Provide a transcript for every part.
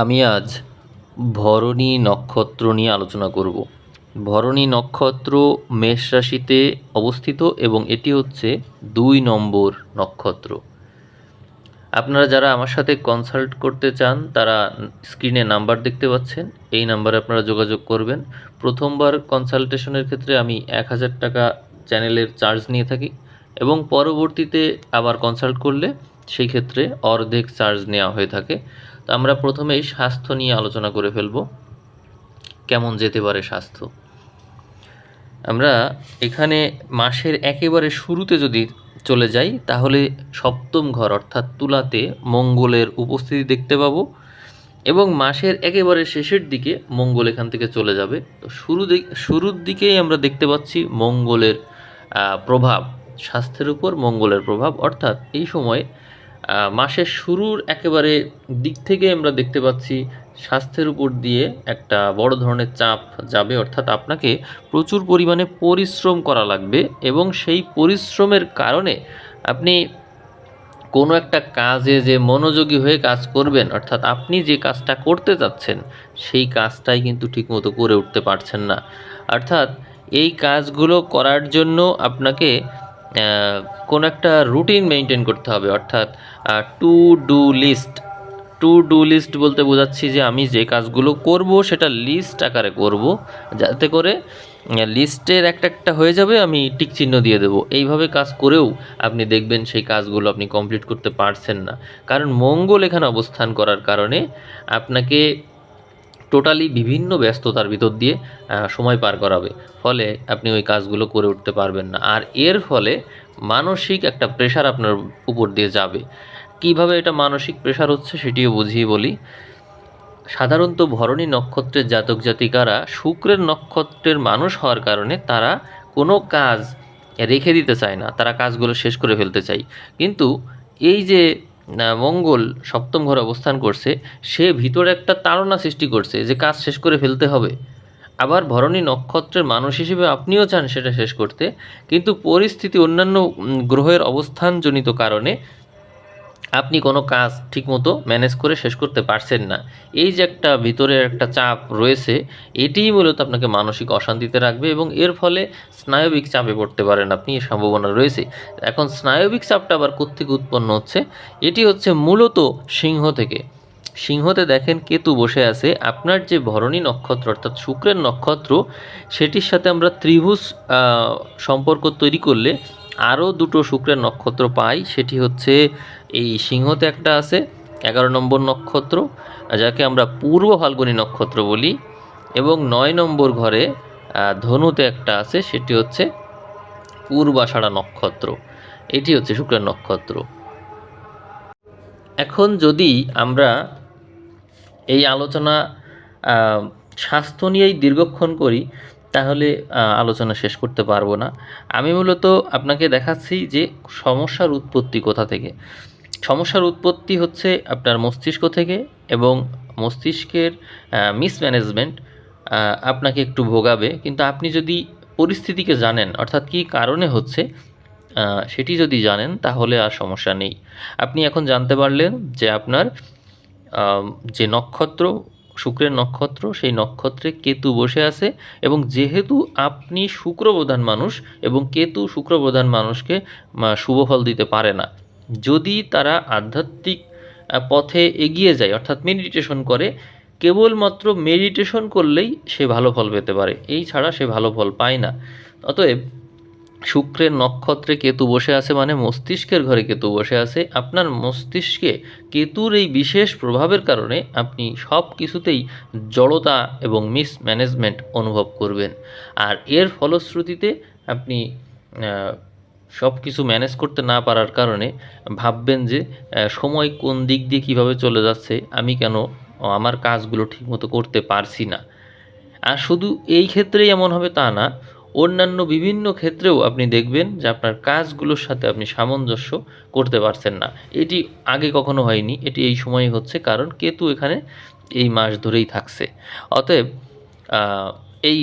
আমি আজ ভরণী নক্ষত্র নিয়ে আলোচনা করব। ভরণী নক্ষত্র মেষ রাশিতে অবস্থিত এবং এটি হচ্ছে দুই নম্বর নক্ষত্র। আপনারা যারা আমার সাথে কনসাল্ট করতে চান, তারা স্ক্রিনে নাম্বার দেখতে পাচ্ছেন। এই নাম্বারে আপনারা যোগাযোগ করবেন। প্রথমবার কনসালটেশনের ক্ষেত্রে আমি এক হাজার টাকা চ্যানেলের চার্জ নিয়ে থাকি এবং পরবর্তীতে আবার কনসাল্ট করলে সেই ক্ষেত্রে অর্ধেক চার্জ নেওয়া হয়ে থাকে। তো আমরা প্রথমেই স্বাস্থ্য নিয়ে আলোচনা করে ফেলব। কেমন যেতে পারে স্বাস্থ্য? আমরা এখানে মাসের একেবারে শুরুতে যদি চলে যাই, তাহলে সপ্তম ঘর অর্থাৎ তুলাতে মঙ্গলের উপস্থিতি দেখতে পাবো এবং মাসের একেবারে শেষের দিকে মঙ্গল এখান থেকে চলে যাবে। তো শুরু শুরুর দিকেই আমরা দেখতে পাচ্ছি মঙ্গলের প্রভাব, স্বাস্থ্যের উপর মঙ্গলের প্রভাব। অর্থাৎ এই সময় মাসের শুরুর একেবারে দিক থেকে আমরা দেখতে পাচ্ছি স্বাস্থ্যের উপর দিয়ে একটা বড় ধরনের চাপ যাবে, অর্থাৎ আপনাকে প্রচুর পরিমাণে পরিশ্রম করা লাগবে এবং সেই পরিশ্রমের কারণে আপনি কোনো একটা কাজে যে মনোযোগী হয়ে কাজ করবেন, অর্থাৎ আপনি যে কাজটা করতে চাচ্ছেন সেই কাজটাই কিন্তু ঠিকমতো করে উঠতে পারছেন না। অর্থাৎ এই কাজগুলো করার জন্য আপনাকে কোনো একটা রুটিন মেনটেন করতে হবে। অর্থাৎ to do list to do list বলতে বোঝাচ্ছি যে আমি যে কাজগুলো করব, সেটা লিস্ট আকারে করব। যাতে করে লিস্টের একটা একটা হয়ে যাবে, আমি টিক চিহ্ন দিয়ে দেবো। এইভাবে কাজ করেও আপনি দেখবেন সেই কাজগুলো আপনি কমপ্লিট করতে পারছেন না। কারণ মঙ্গল এখানে অবস্থান করার কারণে আপনাকে টোটালি বিভিন্ন ব্যস্ততার ভিতর দিয়ে সময় পার করাবে। ফলে আপনি ওই কাজগুলো করে উঠতে পারবেন না। আর এর ফলে মানসিক একটা প্রেশার আপনার উপর দিয়ে যাবে। কীভাবে এটা মানসিক প্রেশার হচ্ছে সেটিও বুঝিয়ে বলি। সাধারণত ভরণী নক্ষত্রের জাতক জাতিকারা শুক্রের নক্ষত্রের মানুষ হওয়ার কারণে তারা কোনো কাজ রেখে দিতে চায় না। তারা কাজগুলো শেষ করে ফেলতে চায়। কিন্তু এই যে মঙ্গল সপ্তম ঘরে অবস্থান করছে, সে ভিতরে একটা তাড়না সৃষ্টি করছে যে কাজ শেষ করে ফেলতে হবে। আবার ভরণী নক্ষত্রের মানুষ হিসেবে আপনিও চান সেটা শেষ করতে, কিন্তু পরিস্থিতি অন্যান্য গ্রহের অবস্থানজনিত কারণে আপনি কোনো কাজ ঠিকমতো ম্যানেজ করে শেষ করতে পারছেন না। এই যে একটা ভিতরের একটা চাপ রয়েছে, এটিই মূলত আপনাকে মানসিক অশান্তিতে রাখবে এবং এর ফলে স্নায়বিক চাপে পড়তে পারেন আপনি এর সম্ভাবনা রয়েছে। এখন স্নায়বিক চাপটা আবার কোত্থেকে উৎপন্ন হচ্ছে? এটি হচ্ছে মূলত সিংহ থেকে। সিংহতে দেখেন কেতু বসে আছে। আপনার যে ভরণী নক্ষত্র, অর্থাৎ শুক্রের নক্ষত্র, সেটির সাথে আমরা ত্রিভুজ সম্পর্ক তৈরি করলে আরও দুটো শুক্রের নক্ষত্র পাই। সেটি হচ্ছে এই সিংহতে একটা আছে, এগারো নম্বর নক্ষত্র যাকে আমরা পূর্ব ফাল্গুনী নক্ষত্র বলি, এবং নয় নম্বর ঘরে ধনুতে একটা আছে, সেটি হচ্ছে পূর্বাষাঢ়া নক্ষত্র। এটি হচ্ছে শুক্রের নক্ষত্র। এখন যদি আমরা এই আলোচনা স্বাস্থ্য নিয়েই দীর্ঘক্ষণ করি, তাহলে আলোচনা শেষ করতে পারব না। আমি মূলত আপনাকে দেখাচ্ছি যে সমস্যার উৎপত্তি কোথা থেকে। সমস্যার উৎপত্তি হচ্ছে আপনার মস্তিষ্ক থেকে এবং মস্তিষ্কের মিসম্যানেজমেন্ট আপনাকে একটু ভোগাবে। কিন্তু আপনি যদি পরিস্থিতিকে জানেন, অর্থাৎ কী কারণে হচ্ছে সেটি যদি জানেন, তাহলে আর সমস্যা নেই। আপনি এখন জানতে পারলেন যে আপনার যে নক্ষত্র, শুক্রের নক্ষত্র, সেই নক্ষত্রে কেতু বসে আছে এবং যেহেতু আপনি শুক্রপ্রধান মানুষ এবং কেতু শুক্রপ্রধান মানুষকে শুভ ফল দিতে পারে না যদি তারা আধ্যাত্মিক পথে এগিয়ে যায়, অর্থাৎ মেডিটেশন করে, কেবলমাত্র মেডিটেশন করলেই সে ভালো ফল পেতে পারে। এই ছাড়া সে ভালো ফল পায় না। অতএব, শুক্রের নক্ষত্রে কেতু বসে আছে মানে মস্তিষ্কের ঘরে কেতু বসে আছে। আপনার মস্তিষ্কে কেতুর এই বিশেষ প্রভাবের কারণে আপনি সব কিছুতেই জড়তা এবং মিসম্যানেজমেন্ট অনুভব করবেন। আর এর ফলশ্রুতিতে আপনি সব কিছু ম্যানেজ করতে না পারার কারণে ভাববেন যে সময় কোন দিক দিয়ে কীভাবে চলে যাচ্ছে, আমি কেন আমার কাজগুলো ঠিকমতো করতে পারছি না। আর শুধু এই ক্ষেত্রেই এমন হবে তা না, অন্যান্য বিভিন্ন ক্ষেত্রেও আপনি দেখবেন যে আপনার কাজগুলোর সাথে আপনি সামঞ্জস্য করতে পারছেন না। এটি আগে কখনো হয়নি, এটি এই সময়ই হচ্ছে কারণ কেতু এখানে এই মাস ধরেই থাকছে। অতএব এই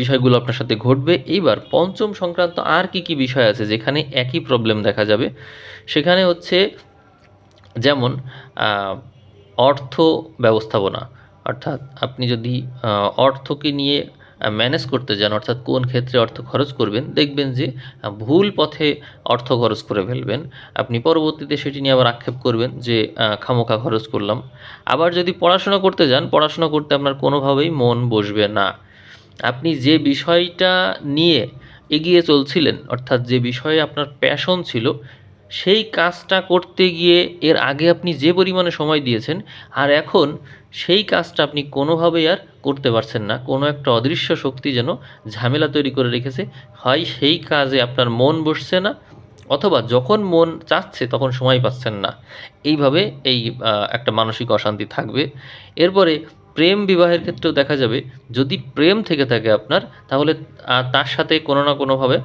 বিষয়গুলো আপনার সাথে ঘটবে। এইবার পঞ্চম সংক্রান্ত আর কি কি বিষয় আছে যেখানে একই প্রবলেম দেখা যাবে? সেখানে হচ্ছে যেমন অর্থ ব্যবস্থাপনা। অর্থাৎ আপনি যদি অর্থকে নিয়ে ম্যানেজ করতে যান, অর্থাৎ কোন ক্ষেত্রে অর্থ খরচ করবেন, দেখবেন যে ভুল পথে অর্থ খরচ করে ফেলবেন। আপনি পরবর্তীতে সেটি নিয়ে আবার আক্ষেপ করবেন যে খামোখা খরচ করলাম। আবার যদি পড়াশোনা করতে যান, পড়াশোনা করতে আপনার কোনোভাবেই মন বসবে না। আপনি যে বিষয়টা নিয়ে এগিয়ে চলছিলেন, অর্থাৎ যে বিষয়ে আপনার প্যাশন ছিল, সেই কাজটা করতে গিয়ে এর আগে আপনি যে পরিমাণে সময় দিয়েছেন, আর এখন সেই কাজটা আপনি কোনোভাবেই আর করতে পারছেন না। কোনো একটা অদৃশ্য শক্তি যেন ঝামেলা তৈরি করে রেখেছে। হয় সেই কাজে আপনার মন বসছে না, অথবা যখন মন চাচ্ছে তখন সময় পাচ্ছেন না। এইভাবে এই একটা মানসিক অশান্তি থাকবে। এরপরে প্রেম বিবাহের ক্ষেত্রেও দেখা যাবে, যদি প্রেম থেকে থাকে আপনার, তাহলে তার সাথে কোনো না কোনোভাবে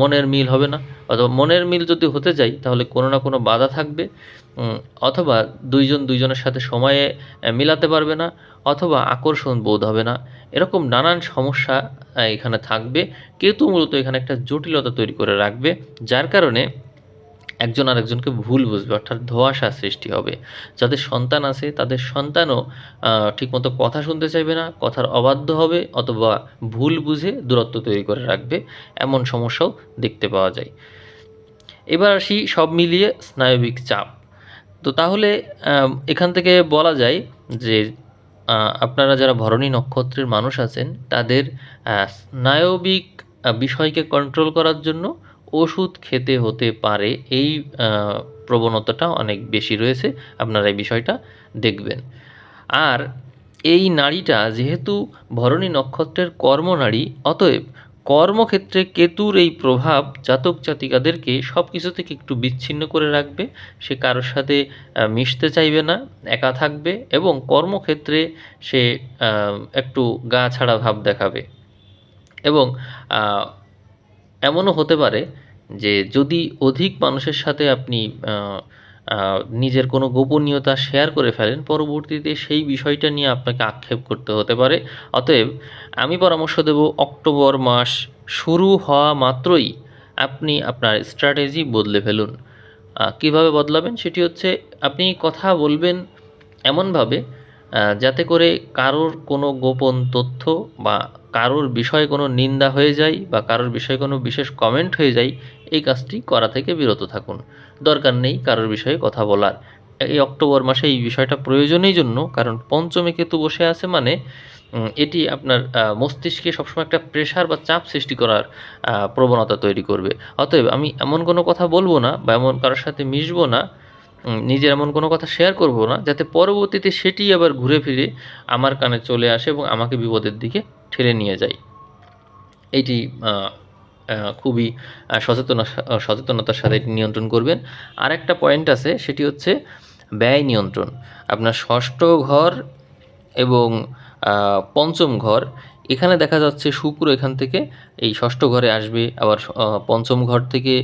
মনের মিল হবে না। অথবা মনের মিল যদি হতে যায়, তাহলে কোনো না কোনো বাধা থাকবে। অথবা দুইজন দুইজনের সাথে সময়ে মিলাতে পারবে না, অথবা আকর্ষণ বোধ হবে না। এরকম নানান সমস্যা এখানে থাকবে। কেতু মূলত এখানে একটা জটিলতা তৈরি করে রাখবে, যার কারণে একজন আরেকজনকে ভুল বুঝবে, অর্থাৎ ধোঁয়াশা সৃষ্টি হবে। যাদের সন্তান আছে, তাদের সন্তানও ঠিকমতো কথা শুনতে চাইবে না, কথার অবাধ্য হবে অথবা ভুল বুঝে দূরত্ব তৈরি করে রাখবে, এমন সমস্যাও দেখতে পাওয়া যায়। এবার আসি সব মিলিয়ে স্নায়বিক চাপ। তো তাহলে এখান থেকে বলা যায় যে আপনারা যারা ভরণী নক্ষত্রের মানুষ আছেন, তাদের স্নায়বিক বিষয়কে কন্ট্রোল করার জন্য ওষুধ খেতে হতে পারে, এই প্রবণতাটা অনেক বেশি রয়েছে। আপনারা এই বিষয়টা দেখবেন। আর এই নারীটা যেহেতু ভরণী নক্ষত্রের কর্ম কর্মনারী, অতএব কর্মক্ষেত্রে কেতুর এই প্রভাব জাতক জাতিকাদেরকে সব কিছু থেকে একটু বিচ্ছিন্ন করে রাখবে। সে কারোর সাথে মিশতে চাইবে না, একা থাকবে এবং কর্মক্ষেত্রে সে একটু গা ছাড়া ভাব দেখাবে। এবং এমনও হতে পারে যে যদি অধিক মানুষের সাথে আপনি নিজের কোনো গোপনীয়তা শেয়ার করে ফেলেন, পরবর্তীতে সেই বিষয়টা নিয়ে আপনাকে আক্ষেপ করতে হতে পারে। অতএব আমি পরামর্শ দেব, অক্টোবর মাস শুরু হওয়া মাত্রই আপনি আপনার স্ট্র্যাটেজি বদলে ফেলুন। কীভাবে বদলাবেন? সেটি হচ্ছে আপনি কথা বলবেন এমনভাবে যাতে করে কারোর কোনো গোপন তথ্য বা কারোর বিষয়ে কোনো নিন্দা হয়ে যায় বা কারোর বিষয়ে কোনো বিশেষ কমেন্ট হয়ে যায় এই কাজটি করা থেকে বিরত থাকুন। দরকার নেই কারোর বিষয়ে কথা বলার। এই অক্টোবর মাসে এই বিষয়টা প্রয়োজনের জন্য কারণ পঞ্চমে কেতু বসে আছে মানে এটি আপনার মস্তিষ্কে সবসময় একটা প্রেশার বা চাপ সৃষ্টি করার প্রবণতা তৈরি করবে। অতএব আমি এমন কোনো কথা বলব না বা এমন কারোর সাথে মিশবো না নিজের এমন কোনো কথা শেয়ার করব না যাতে পরবর্তীতে সেটি আবার ঘুরে ফিরে আমার কানে চলে আসে এবং আমাকে বিপদের দিকে ঠেলে নিয়ে যায়। আহ, খুবই সচেতন সচেতনতার সাথে এটি নিয়ন্ত্রণ করবেন। আর একটা পয়েন্ট আছে, সেটি হচ্ছে ব্যয় নিয়ন্ত্রণ। আপনার ষষ্ঠ ঘর এবং পঞ্চম ঘর, এখানে দেখা যাচ্ছে শুক্র এখান থেকে এই ষষ্ঠ ঘরে আসবে, আবার পঞ্চম ঘর থেকে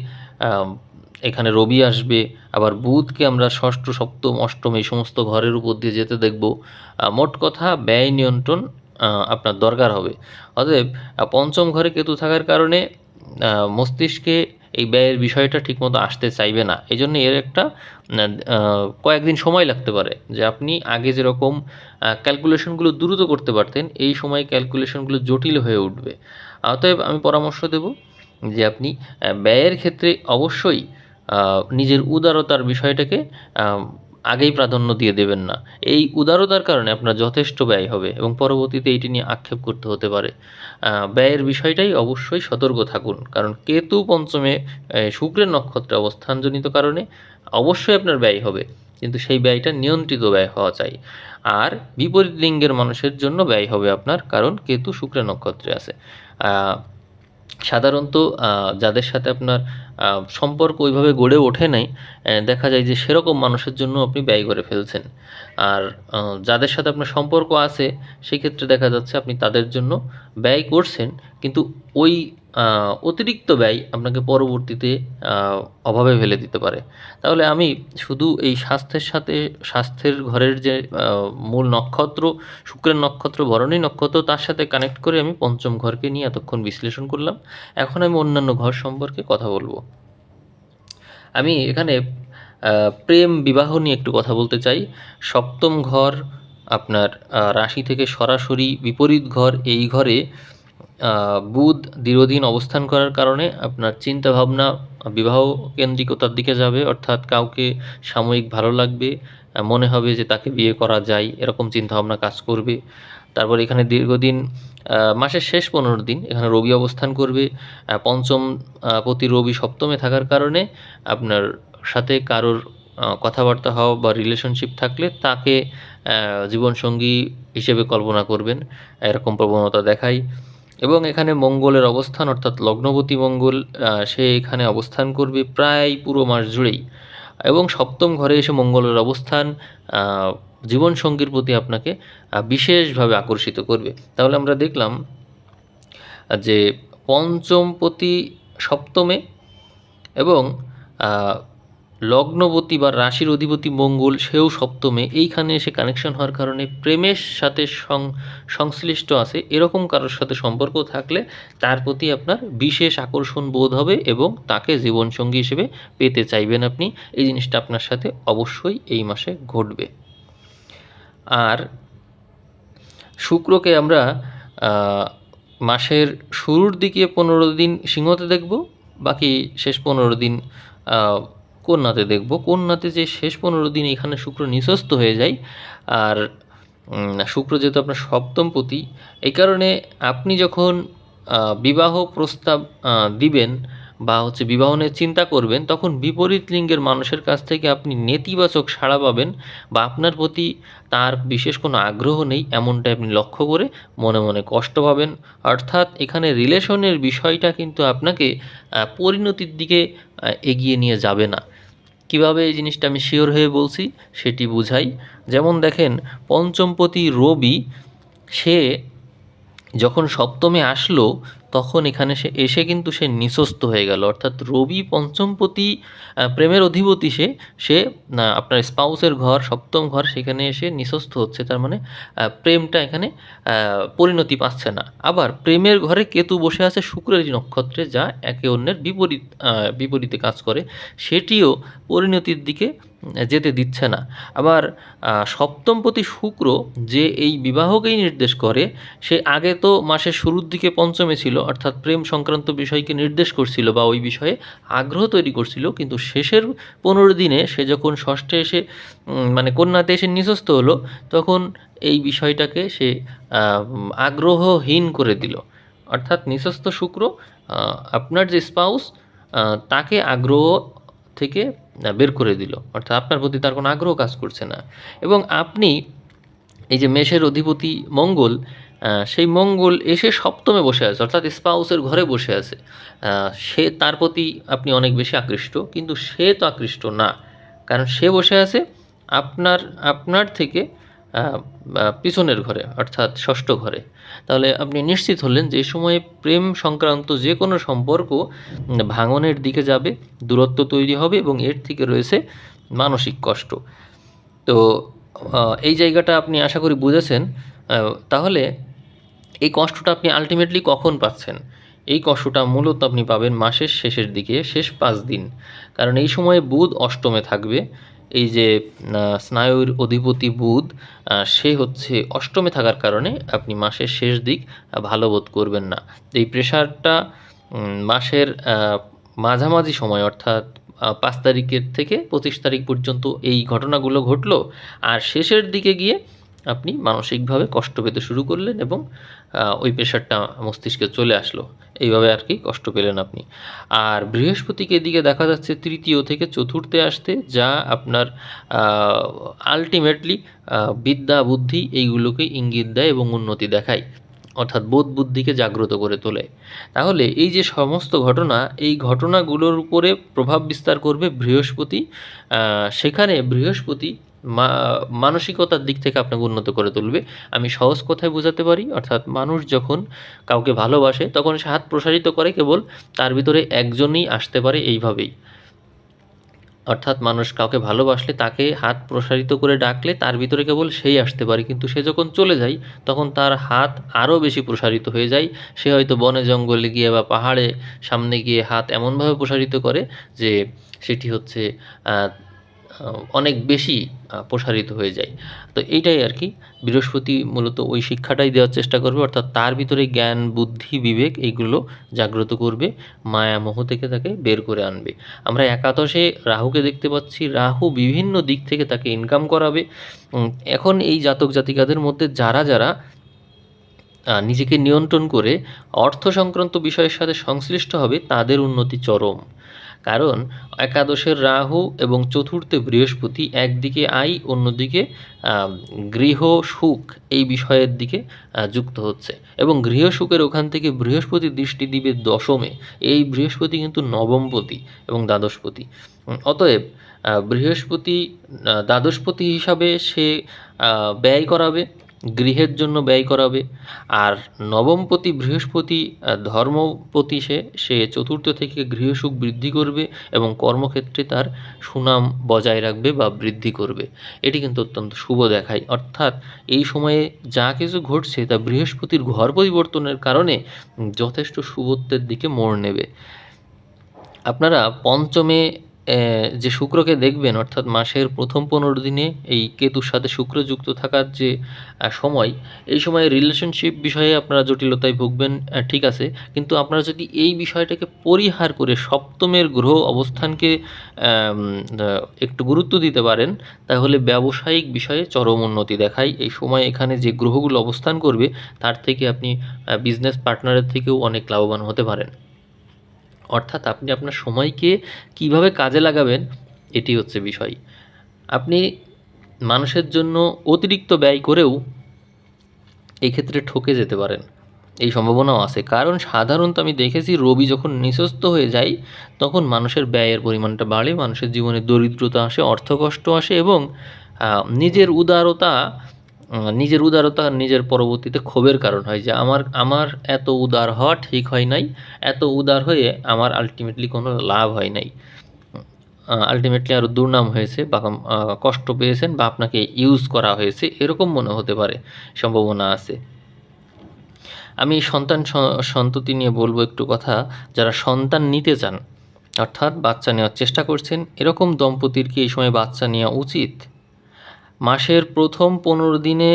এখানে রবি আসবে, আবার বুধকে আমরা ষষ্ঠ, সপ্তম, অষ্টম এই সমস্ত ঘরের উপর দিয়ে যেতে দেখব। মোট কথা ব্যয় নিয়ন্ত্রণ আপনার দরকার হবে। অতএব পঞ্চম ঘরে কেতু থাকার কারণে মস্তিষ্কে এই ব্যয়ের বিষয়টা ঠিকমতো আসতে চাইবে না। এই জন্য এর একটা কয়েকদিন সময় লাগতে পারে যে আপনি আগে যেরকম ক্যালকুলেশনগুলো দ্রুত করতে পারতেন, এই সময় ক্যালকুলেশনগুলো জটিল হয়ে উঠবে। অতএব আমি পরামর্শ দেব যে আপনি ব্যয়ের ক্ষেত্রে অবশ্যই নিজের উদারতার বিষয়টাকে আগেই প্রাধান্য দিয়ে দেবেন না। এই উদারতার কারণে আপনার যথেষ্ট ব্যয় হবে এবং পরবর্তীতে এটি নিয়ে আক্ষেপ করতে হতে পারে। ব্যয়ের বিষয়টাই অবশ্যই সতর্ক থাকুন, কারণ কেতু পঞ্চমে শুক্রের নক্ষত্রে অবস্থানজনিত কারণে অবশ্যই আপনার ব্যয় হবে, কিন্তু সেই ব্যয়টা নিয়ন্ত্রিত ব্যয় হওয়া চাই। আর বিপরীত লিঙ্গের মানুষের জন্য ব্যয় হবে আপনার, কারণ কেতু শুক্রের নক্ষত্রে আছে। সাধারণত যাদের সাথে আপনার সম্পর্ক ওইভাবে গড়ে ওঠে নাই দেখা যায় যে সেরকম মানুষের জন্য আপনি ব্যয় করে ফেলছেন। আর যাদের সাথে আপনার সম্পর্ক আছে, সেক্ষেত্রে দেখা যাচ্ছে আপনি তাদের জন্য ব্যয় করছেন, কিন্তু ওই অতিরিক্ত ব্যয় আপনাকে পরবর্তীতে অভাবে ফেলে দিতে পারে। তাহলে আমি শুধু এই স্বাস্থ্যের সাথে, স্বাস্থ্যের ঘরের যে মূল নক্ষত্র, শুক্রের নক্ষত্র ভরণী নক্ষত্র, তার সাথে কানেক্ট করে আমি পঞ্চম ঘরকে নিয়ে এতক্ষণ বিশ্লেষণ করলাম। এখন আমি অন্যান্য ঘর সম্পর্কে কথা বলব। আমি এখানে প্রেম বিবাহ নিয়ে একটু কথা বলতে চাই। সপ্তম ঘর, আপনার রাশি থেকে সরাসরি বিপরীত ঘর, এই ঘরে বুধ দীর্ঘদিন অবস্থান করার কারণে আপনার চিন্তা ভাবনা বিবাহ কেন্দ্রিকতার দিকে যাবে, অর্থাৎ কাউকে সাময়িক ভালো লাগবে মনে হবে যে তাকে বিয়ে করা যায়, এরকম চিন্তা ভাবনা কাজ করবে। তারপর এখানে দীর্ঘদিন মাসের শেষ পনেরো দিন এখানে রবি অবস্থান করবে পঞ্চম প্রতি রবি সপ্তমে থাকার কারণে আপনার সাথে কারোর কথাবার্তা হওয়া বা রিলেশনশিপ থাকলে তাকে জীবনসঙ্গী হিসেবে কল্পনা করবেন, এরকম প্রবণতা দেখায়। এবং এখানে মঙ্গলের অবস্থান, অর্থাৎ লগ্নপতি মঙ্গল সে এখানে অবস্থান করবে প্রায় পুরো মাস জুড়েই। এবং সপ্তম ঘরে এসে মঙ্গলের অবস্থান জীবনসঙ্গীর প্রতি আপনাকে বিশেষভাবে আকর্ষিত করবে। তাহলে আমরা দেখলাম যে পঞ্চমপতি সপ্তমে এবং আহ, লগ্নপতি বা রাশির অধিপতি মঙ্গল সেও সপ্তমে। এইখানে এসে কানেকশন হওয়ার কারণে প্রেমের সাথে সংশ্লিষ্ট আছে। এরকম কারোর সাথে সম্পর্ক থাকলে তার প্রতি আপনার বিশেষ আকর্ষণ বোধ হবে এবং তাকে জীবনসঙ্গী হিসেবে পেতে চাইবেন আপনি। এই জিনিসটা আপনার সাথে অবশ্যই এই মাসে ঘটবে। আর শুক্রকে আমরা মাসের শুরুর দিকে পনেরো দিন সিংহতে দেখব বাকি শেষ পনেরো দিন কন্যাতে দেখব। কন্যাতে যে শেষ পনেরো দিন এখানে শুক্র নিঃস্বস্ত হয়ে যায়। আর শুক্র যেহেতু আপনার সপ্তমপতি এই কারণে আপনি যখন বিবাহ প্রস্তাব দিবেন বা হচ্ছে বিবাহ নিয়ে চিন্তা করবেন, তখন বিপরীত লিঙ্গের মানুষের কাছ থেকে আপনি নেতিবাচক সাড়া পাবেন বা আপনার প্রতি তার বিশেষ কোনো আগ্রহ নেই এমনটা আপনি লক্ষ্য করে মনে মনে কষ্ট পাবেন। অর্থাৎ এখানে রিলেশনের বিষয়টা কিন্তু আপনাকে পরিণতির দিকে এগিয়ে নিয়ে যাবে না। কীভাবে এই জিনিসটা আমি শিওর হয়ে বলছি সেটি বুঝাই। যেমন দেখেন পঞ্চমপতি রবি সে যখন সপ্তমে আসলো, তখন এখানে সে, এসে কিন্তু সে নিঃস্বস্ত হয়ে গেল। অর্থাৎ রবি পঞ্চমপতি প্রেমের অধিপতি সে সে আপনার স্পাউসের ঘর, সপ্তম ঘর সেখানে এসে নিঃস্বস্ত হচ্ছে। তার মানে প্রেমটা এখানে পরিণতি পাচ্ছে না। আবার প্রেমের ঘরে কেতু বসে আছে শুক্রের নক্ষত্রে, যা একে অন্যের বিপরীত বিপরীতে কাজ করে। সেটিও পরিণতির দিকে যেতে দিচ্ছে না। আবার সপ্তমপতি শুক্র যে এই বিবাহকেই নির্দেশ করে, সে আগে তো মাসের শুরুর দিকে পঞ্চমে ছিল, অর্থাৎ প্রেম সংক্রান্ত বিষয়কে নির্দেশ করছিল বা ওই বিষয়ে আগ্রহ তৈরি করছিল, কিন্তু শেষের পনেরো দিনে সে যখন ষষ্ঠে এসে মানে কন্যাতে এসে নিঃস্বস্ত হলো, তখন এই বিষয়টাকে সে আগ্রহহীন করে দিল। অর্থাৎ নিঃস্বস্ত শুক্র আপনার যে স্পাউস তাকে আগ্রহ থেকে বের করে দিল। অর্থাৎ আপনার প্রতি তার কোনো আগ্রহ কাজ করছে না। এবং আপনি এই যে মেষের অধিপতি মঙ্গল সেই মঙ্গল এসে সপ্তমে বসে আছে, অর্থাৎ স্পাউসের ঘরে বসে আছে। সে তার প্রতি আপনি অনেক বেশি আকৃষ্ট, কিন্তু সে তো আকৃষ্ট না। কারণ সে বসে আছে আপনার আপনার থেকে পিছনের ঘরে, অর্থাৎ ষষ্ঠ ঘরে। তাহলে আপনি নিশ্চিত হলেন যে সময়ে প্রেম সংক্রান্ত যে কোনো সম্পর্ক ভাঙনের দিকে যাবে, দূরত্ব তৈরি হবে এবং এর থেকে রয়েছে মানসিক কষ্ট। তো এই জায়গাটা আপনি আশা করি বুঝেছেন। তাহলে এই কষ্টটা আপনি আলটিমেটলি কখন পাচ্ছেন? এই কষ্টটা মূলত আপনি পাবেন মাসের শেষের দিকে, শেষ পাঁচ দিন। কারণ এই সময়ে বুধ অষ্টমে থাকবে এই যে স্নায়ুর অধিপতি বুধ সে হচ্ছে অষ্টমে থাকার কারণে আপনি মাসের শেষ দিক ভালো বোধ করবেন না। এই প্রেশারটা মাসের মাঝামাঝি সময়, অর্থাৎ পাঁচ তারিখের থেকে পঁচিশ তারিখ পর্যন্ত এই ঘটনাগুলো ঘটলো। আর শেষের দিকে গিয়ে আপনি মানসিকভাবে কষ্ট পেতে শুরু করলেন এবং ওই প্রেশারটা মস্তিষ্কে চলে আসলো। এইভাবে আর কি কষ্ট পেলেন আপনি। আর বৃহস্পতিকে এদিকে দেখা যাচ্ছে তৃতীয় থেকে চতুর্থে আসতে, যা আপনার আলটিমেটলি বিদ্যা, বুদ্ধি এইগুলোকে ইঙ্গিত দেয় এবং উন্নতি দেখায়। অর্থাৎ বোধ বুদ্ধিকে জাগ্রত করে তোলে। তাহলে এই যে সমস্ত ঘটনা, এই ঘটনাগুলোর উপরে প্রভাব বিস্তার করবে বৃহস্পতি সেখানে বৃহস্পতি মানসিকতার দিক থেকে আপনাকে উন্নত করে তুলবে। আমি সহজ কথায় বোঝাতে পারি, অর্থাৎ মানুষ যখন কাউকে ভালোবাসে, তখন সে হাত প্রসারিত করে কেবল তার ভিতরে একজনই আসতে পারে এইভাবেই। অর্থাৎ মানুষ কাউকে ভালোবাসলে তাকে হাত প্রসারিত করে ডাকলে তার ভিতরে কেবল সেই আসতে পারে। কিন্তু সে যখন চলে যায়, তখন তার হাত আরও বেশি প্রসারিত হয়ে যায়। সে হয়তো বনে জঙ্গলে গিয়ে বা পাহাড়ে সামনে গিয়ে হাত এমনভাবে প্রসারিত করে যে সেটি হচ্ছে অনেক বেশি প্রসারিত হয়ে যায়। তো এইটাই আর কি, বৃহস্পতি মূলত ওই শিক্ষাটাই দেওয়ার চেষ্টা করবে, অর্থাৎ তার ভিতরে জ্ঞান, বুদ্ধি, বিবেক এইগুলো জাগ্রত করবে, মায়া, মোহ থেকে তাকে বের করে আনবে। আমরা একাদশে রাহুকে দেখতে পাচ্ছি, রাহু বিভিন্ন দিক থেকে তাকে ইনকাম করাবে। এখন এই জাতক জাতিকাদের মধ্যে যারা যারা নিজেকে নিয়ন্ত্রণ করে অর্থ সংক্রান্ত বিষয়ের সাথে সংশ্লিষ্ট হবে, তাদের উন্নতি চরম। কারণ একাদশের রাহু এবং চতুর্থে বৃহস্পতি একদিকে আয় অন্যদিকে গৃহ সুখ এই বিষয়ের দিকে যুক্ত হচ্ছে। এবং গৃহ সুখের ওখান থেকে বৃহস্পতি দৃষ্টি দিবে দশমে। এই বৃহস্পতি কিন্তু নবমপতি এবং দ্বাদশপতি। অতএব বৃহস্পতি দ্বাদশপতি হিসাবে সে ব্যয় করাবে। গৃহের জন্য ব্যয় করাবে। আর নবমপতি বৃহস্পতি ধর্মপতি সে সে চতুর্থ থেকে গৃহসুখ বৃদ্ধি করবে এবং কর্মক্ষেত্রে তার সুনাম বজায় রাখবে বা বৃদ্ধি করবে। এটি কিন্তু অত্যন্ত শুভ দেখায়। অর্থাৎ এই সময়ে যা কিছু ঘটছে তা বৃহস্পতির ঘর পরিবর্তনের কারণে যথেষ্ট শুভত্বের দিকে মোড় নেবে। আপনারা পঞ্চমে যে শুক্রকে দেখবেন, অর্থাৎ মাসের প্রথম পনেরো দিনে এই কেতুর সাথে শুক্র যুক্ত থাকার যে সময়, এই সময়ে রিলেশনশিপ বিষয়ে আপনারা জটিলতায় ভুগবেন ঠিক আছে। কিন্তু আপনারা যদি এই বিষয়টাকে পরিহার করে সপ্তমের গ্রহ অবস্থানকে একটু গুরুত্ব দিতে পারেন, তাহলে ব্যবসায়িক বিষয়ে চরম উন্নতি দেখায়। এই সময় এখানে যে গ্রহগুলো অবস্থান করবে, তার থেকে আপনি বিজনেস পার্টনারের থেকেও অনেক লাভবান হতে পারেন। অর্থাৎ আপনি আপনার সময়কে কীভাবে কাজে লাগাবেন, এটি হচ্ছে বিষয়। আপনি মানুষের জন্য অতিরিক্ত ব্যয় করেও এই ক্ষেত্রে ঠকে যেতে পারেন। এই সম্ভাবনাও আছে। কারণ সাধারণত আমি দেখেছি, রবি যখন নিঃস্বস্ত হয়ে যায়, তখন মানুষের ব্যয়ের পরিমাণটা বাড়ে, মানুষের জীবনে দরিদ্রতা আসে, অর্থকষ্ট আসে এবং নিজের উদারতা নিজের উদারতা নিজের পরবর্তীতে ক্ষোভের কারণ হয় যে আমার আমার এত উদার হওয়া ঠিক হয় নাই, এত উদার হয়ে আমার আলটিমেটলি কোনো লাভ হয় নাই। আলটিমেটলি আরও দুর্নাম হয়েছে, বা কষ্ট পেয়েছেন, বা আপনাকে ইউজ করা হয়েছে, এরকম মনে হতে পারে, সম্ভাবনা আছে। আমি সন্তান সন্ততি নিয়ে বলব একটু কথা, যারা সন্তান নিতে চান, অর্থাৎ বাচ্চা নেওয়ার চেষ্টা করছেন, এরকম দম্পতির কি এই সময় বাচ্চা নেওয়া উচিত? মাসের প্রথম পনেরো দিনে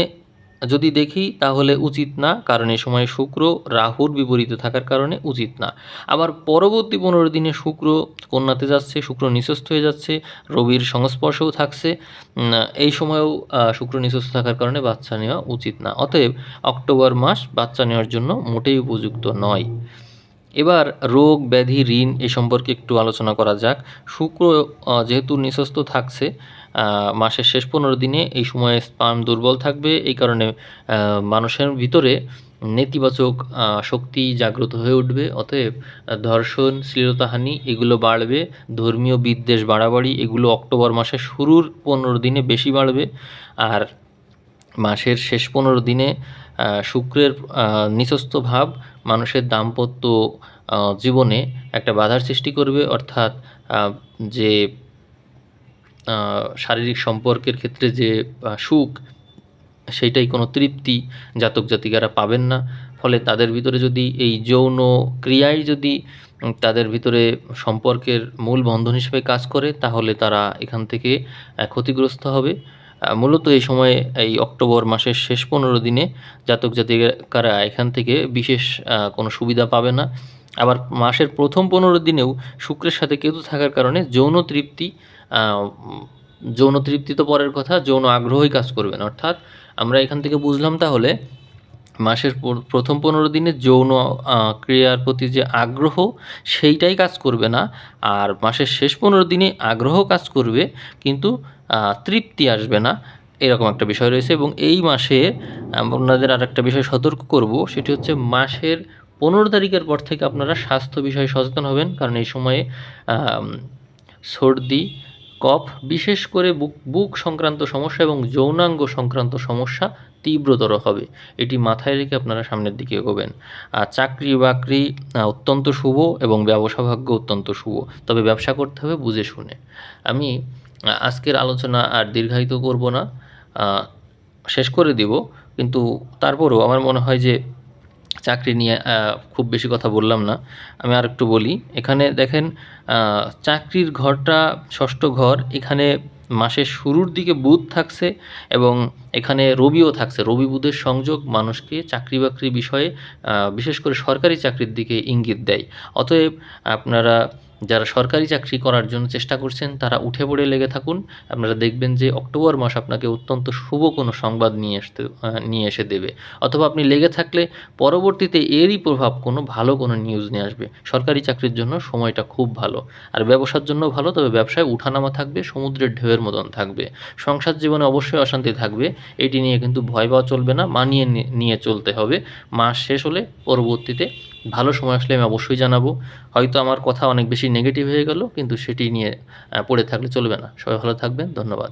যদি দেখি, তাহলে উচিত না, কারণ এ সময় শুক্র রাহুর বিপরীতে থাকার কারণে উচিত না। আবার পরবর্তী পনেরো দিনে শুক্র কন্যাতে যাচ্ছে, শুক্র নিঃস্বস্থ হয়ে যাচ্ছে, রবির সংস্পর্শও থাকছে এই সময়েও শুক্র নিঃস্বস্থ থাকার কারণে বাচ্চা নেওয়া উচিত না। অতএব অক্টোবর মাস বাচ্চা নেওয়ার জন্য মোটেই উপযুক্ত নয়। এবার রোগ, ব্যাধি, ঋণ এ সম্পর্কে একটু আলোচনা করা যাক। শুক্র যেহেতু নিঃস্বস্থ থাকছে মাসের শেষ পনেরো দিনে এই সময়ে স্পাম দুর্বল থাকবে। এই কারণে মানুষের ভিতরে নেতিবাচক শক্তি জাগ্রত হয়ে উঠবে। অতএব ধর্ষণ, শ্লীলতাহানি এগুলো বাড়বে। ধর্মীয় বিদ্বেষ বাড়াবাড়ি এগুলো অক্টোবর মাসের শুরুর পনেরো দিনে বেশি বাড়বে। আর মাসের শেষ পনেরো দিনে শুক্রের নিচস্থ ভাব মানুষের দাম্পত্য জীবনে একটা বাধার সৃষ্টি করবে। অর্থাৎ যে শারীরিক সম্পর্কের ক্ষেত্রে যে সুখ, সেইটাই কোনো তৃপ্তি জাতক জাতিকারা পাবেন না। ফলে তাদের ভিতরে যদি এই যৌন ক্রিয়াই যদি তাদের ভিতরে সম্পর্কের মূল বন্ধন হিসেবে কাজ করে, তাহলে তারা এখান থেকে ক্ষতিগ্রস্ত হবে। মূলত এই সময়ে এই অক্টোবর মাসের শেষ পনেরো দিনে জাতক জাতিকারা এখান থেকে বিশেষ কোনো সুবিধা পাবে না। আবার মাসের প্রথম পনেরো দিনেও শুক্রের সাথে কেতু থাকার কারণে যৌন তৃপ্তি যৌন তৃপ্তি তো পরের কথা, যৌন আগ্রহই কাজ করবেন অর্থাৎ আমরা এখান থেকে বুঝলাম তাহলে মাসের প্রথম পনেরো দিনে যৌন ক্রিয়ার প্রতি যে আগ্রহ, সেইটাই কাজ করবে না। আর মাসের শেষ পনেরো দিনে আগ্রহ কাজ করবে, কিন্তু তৃপ্তি আসবে না। এরকম একটা বিষয় রয়েছে এবং এই মাসে আপনাদের আর একটা বিষয় সতর্ক করব, সেটি হচ্ছে মাসের পনেরো তারিখের পর থেকে আপনারা স্বাস্থ্য বিষয়ে সচেতন হবেন। কারণ এই সময়ে সর্দি কফ, বিশেষ করে বুক বুক সংক্রান্ত সমস্যা এবং যৌনাঙ্গ সংক্রান্ত সমস্যা তীব্রতর হবে। এটি মাথায় রেখে আপনারা সামনের দিকে এগোবেন। আর চাকরি বাকরি অত্যন্ত শুভ এবং ব্যবসা ভাগ্য অত্যন্ত শুভ। তবে ব্যবসা করতে হবে বুঝে শুনে। আমি আজকের আলোচনা আর দীর্ঘায়িত করব না। শেষ করে দিব। কিন্তু তারপরও আমার মনে হয় যে চাকরি নিয়ে খুব বেশি কথা বললাম না। আমি আর একটু বলি, এখানে দেখেন চাকরির ঘরটা ষষ্ঠ ঘর, এখানে মাসের শুরুর দিকে বুধ থাকছে এবং এখানে রবিও থাকছে। রবি বুধের সংযোগ মানুষকে চাকরি বাকরি বিষয়ে বিশেষ করে সরকারি চাকরির দিকে ইঙ্গিত দেয়। অতএব আপনারা যারা সরকারি চাকরি করার জন্য চেষ্টা করছেন, তারা উঠে পড়ে লেগে থাকুন। আপনারা দেখবেন যে অক্টোবর মাস আপনাকে অত্যন্ত শুভ কোনো সংবাদ নিয়ে আসতে নিয়ে এসে দেবে। অথবা আপনি লেগে থাকলে পরবর্তীতে এরই প্রভাব কোনো ভালো কোনো নিউজ নিয়ে আসবে। সরকারি চাকরির জন্য সময়টা খুব ভালো। আর ব্যবসার জন্য ভালো, তবে ব্যবসায় উঠানামা থাকবে, সমুদ্রের ঢেউয়ের মতন থাকবে। সংসার জীবনে অবশ্যই অশান্তি থাকবে। এটি নিয়ে কিন্তু ভয় পাওয়া চলবে না, মানিয়ে নিয়ে চলতে হবে। মাস শেষ হলে পরবর্তীতে ভালো সময় আসলে আমি অবশ্যই জানাব। হয়তো আমার কথা অনেক বেশি নেগেটিভ হয়ে গেল, কিন্তু সেটি নিয়ে পড়ে থাকলে চলবে না। সবাই ভালো থাকবেন, ধন্যবাদ।